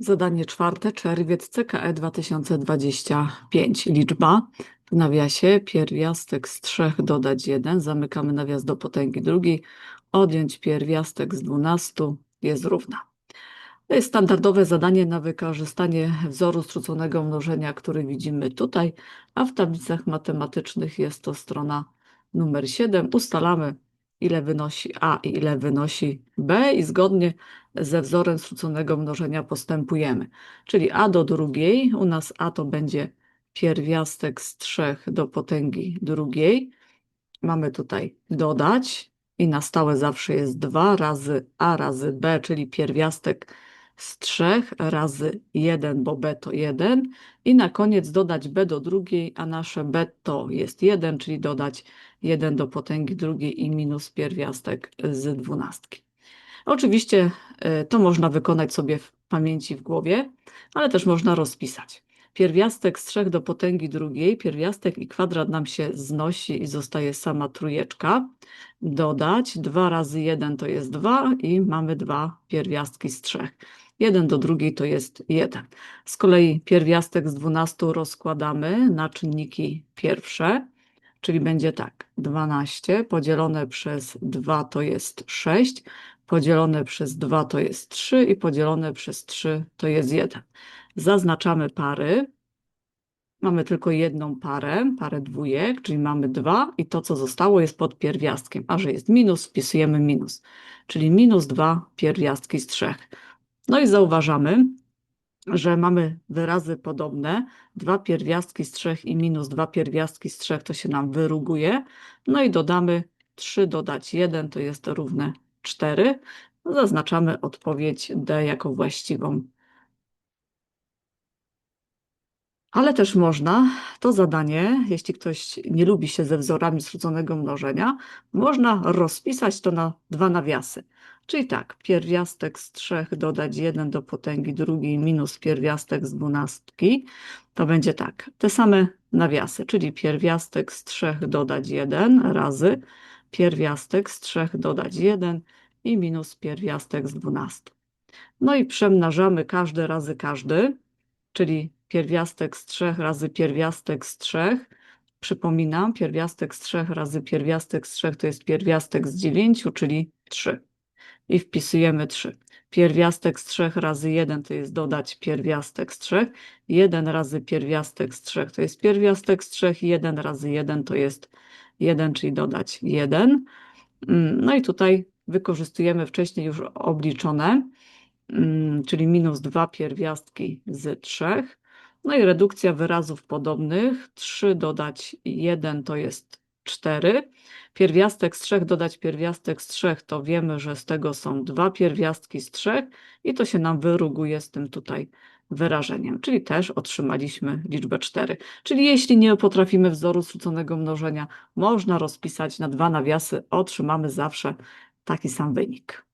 Zadanie czwarte, czerwiec CKE 2025. Liczba w nawiasie pierwiastek z 3 dodać 1, zamykamy nawias do potęgi drugiej, odjąć pierwiastek z 12 jest równa. To jest standardowe zadanie na wykorzystanie wzoru skróconego mnożenia, który widzimy tutaj, a w tablicach matematycznych jest to strona numer 7. Ustalamy, ile wynosi A i ile wynosi B i zgodnie ze wzorem skróconego mnożenia postępujemy. Czyli A do drugiej, u nas A to będzie pierwiastek z 3 do potęgi drugiej. Mamy tutaj dodać i na stałe zawsze jest 2 razy A razy B, czyli pierwiastek z 3 razy 1, bo B to 1 i na koniec dodać B do drugiej, a nasze B to jest 1, czyli dodać 1 do potęgi drugiej i minus pierwiastek z dwunastki. Oczywiście y, to można wykonać sobie w pamięci w głowie, ale też można rozpisać. Pierwiastek z 3 do potęgi drugiej, pierwiastek i kwadrat nam się znosi i zostaje sama trójeczka. Dodać 2 razy 1 to jest 2 i mamy dwa pierwiastki z 3. 1 do drugiej to jest 1. Z kolei pierwiastek z 12 rozkładamy na czynniki pierwsze, czyli będzie tak, 12 podzielone przez 2 to jest 6, podzielone przez 2 to jest 3 i podzielone przez 3 to jest 1. Zaznaczamy pary. Mamy tylko jedną parę, parę dwójek, czyli mamy 2 i to, co zostało jest pod pierwiastkiem, a że jest minus, wpisujemy minus, czyli minus 2 pierwiastki z 3. No i zauważamy, że mamy wyrazy podobne, dwa pierwiastki z 3 i minus dwa pierwiastki z 3 to się nam wyruguje, no i dodamy 3 dodać 1 to jest równe 4. Zaznaczamy odpowiedź D jako właściwą. Ale też można to zadanie, jeśli ktoś nie lubi się ze wzorami skróconego mnożenia, można rozpisać to na dwa nawiasy. Czyli tak, pierwiastek z 3 dodać 1 do potęgi drugiej minus pierwiastek z dwunastki, to będzie tak, te same nawiasy, czyli pierwiastek z 3 dodać 1 razy pierwiastek z 3 dodać 1 i minus pierwiastek z 12. No i przemnażamy każdy razy każdy, czyli pierwiastek z 3 razy pierwiastek z 3. Przypominam, pierwiastek z 3 razy pierwiastek z 3 to jest pierwiastek z 9, czyli 3. I wpisujemy 3. Pierwiastek z 3 razy 1 to jest dodać pierwiastek z 3. 1 razy pierwiastek z 3 to jest pierwiastek z 3. 1 razy 1 to jest 1, czyli dodać 1. Mm, No i tutaj wykorzystujemy wcześniej już obliczone, mm, czyli minus 2 pierwiastki z 3. No i redukcja wyrazów podobnych. 3 dodać 1 to jest 4. Pierwiastek z 3 dodać pierwiastek z 3 to wiemy, że z tego są dwa pierwiastki z 3 i to się nam wyruguje z tym tutaj wyrażeniem, czyli też otrzymaliśmy liczbę 4. Czyli jeśli nie potrafimy wzoru skróconego mnożenia, można rozpisać na dwa nawiasy, otrzymamy zawsze taki sam wynik.